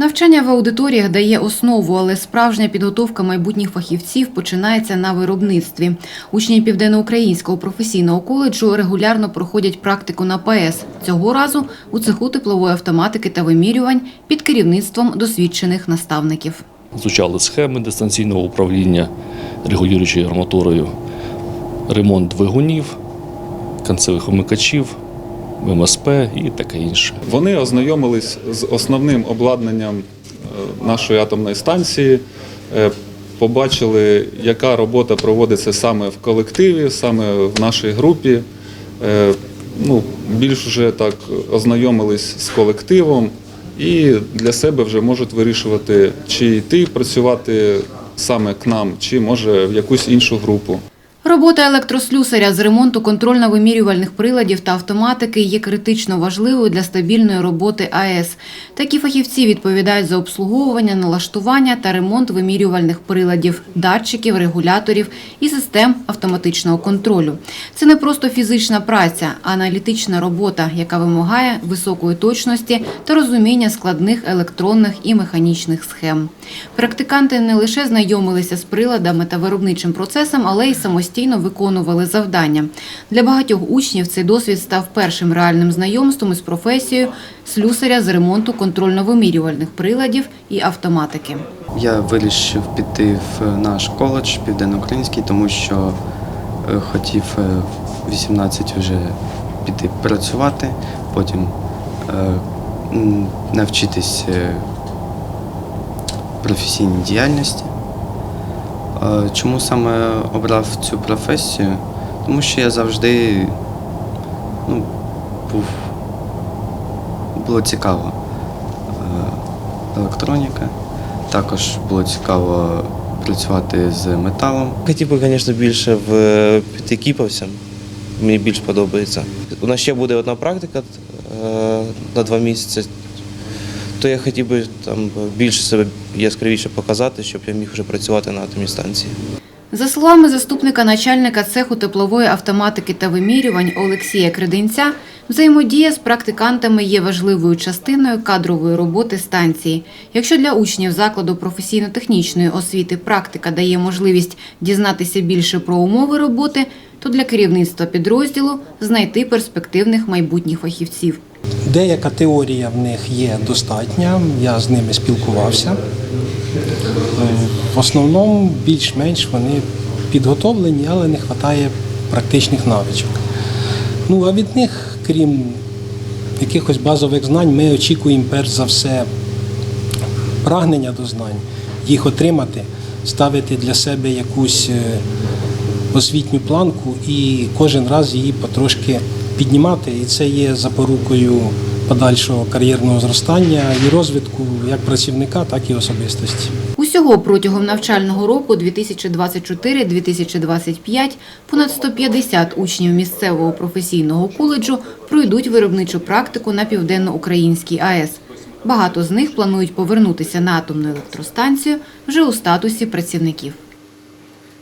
Навчання в аудиторіях дає основу, але справжня підготовка майбутніх фахівців починається на виробництві. Учні Південноукраїнського професійного коледжу регулярно проходять практику на ПАЕС. Цього разу у цеху теплової автоматики та вимірювань під керівництвом досвідчених наставників. Звучали схеми дистанційного управління регулюючою арматурою, ремонт двигунів, кінцевих вимикачів, МСП і таке інше. Вони ознайомились з основним обладнанням е, нашої атомної станції, е, побачили, яка робота проводиться саме в колективі, саме в нашій групі. Е, Ну, більш вже так ознайомились з колективом і для себе вже можуть вирішувати, чи йти працювати саме к нам, чи може в якусь іншу групу. Робота електрослюсаря з ремонту контрольно-вимірювальних приладів та автоматики є критично важливою для стабільної роботи АЕС. Такі фахівці відповідають за обслуговування, налаштування та ремонт вимірювальних приладів, датчиків, регуляторів і систем автоматичного контролю. Це не просто фізична праця, а аналітична робота, яка вимагає високої точності та розуміння складних електронних і механічних схем. Практиканти не лише знайомилися з приладами та виробничим процесом, але й самостійно виконували завдання. Для багатьох учнів цей досвід став першим реальним знайомством із професією слюсаря з ремонту контрольно-вимірювальних приладів і автоматики. Я вирішив піти в наш коледж південноукраїнський, тому що е, хотів е, 18 вже піти працювати, потім е, навчитись е, професійній діяльності. Чому саме обрав цю професію? Тому що я завжди ну, був було цікаво е, електроніка. Також було цікаво працювати з металом. Хотів би, звісно, більше в е. Мені більш подобається. У нас ще буде одна практика е, на два місяці. То я хотів би там більше себе яскравіше показати, щоб я міг вже працювати на атомній станції. За словами заступника начальника цеху теплової автоматики та вимірювань Олексія Креденця, взаємодія з практикантами є важливою частиною кадрової роботи станції. Якщо для учнів закладу професійно-технічної освіти практика дає можливість дізнатися більше про умови роботи, то для керівництва підрозділу знайти перспективних майбутніх фахівців. Деяка теорія в них є достатня, я з ними спілкувався. Е, В основному більш-менш вони підготовлені, але не вистачає практичних навичок. Ну а від них, крім якихось базових знань, ми очікуємо перш за все прагнення до знань, їх отримати, ставити для себе якусь е, освітню планку і кожен раз її потрошки піднімати. І це є запорукою подальшого кар'єрного зростання і розвитку як працівника, так і особистості. Усього протягом навчального року 2024-2025 понад 150 учнів місцевого професійного коледжу пройдуть виробничу практику на Південноукраїнській АЕС. Багато з них планують повернутися на атомну електростанцію вже у статусі працівників.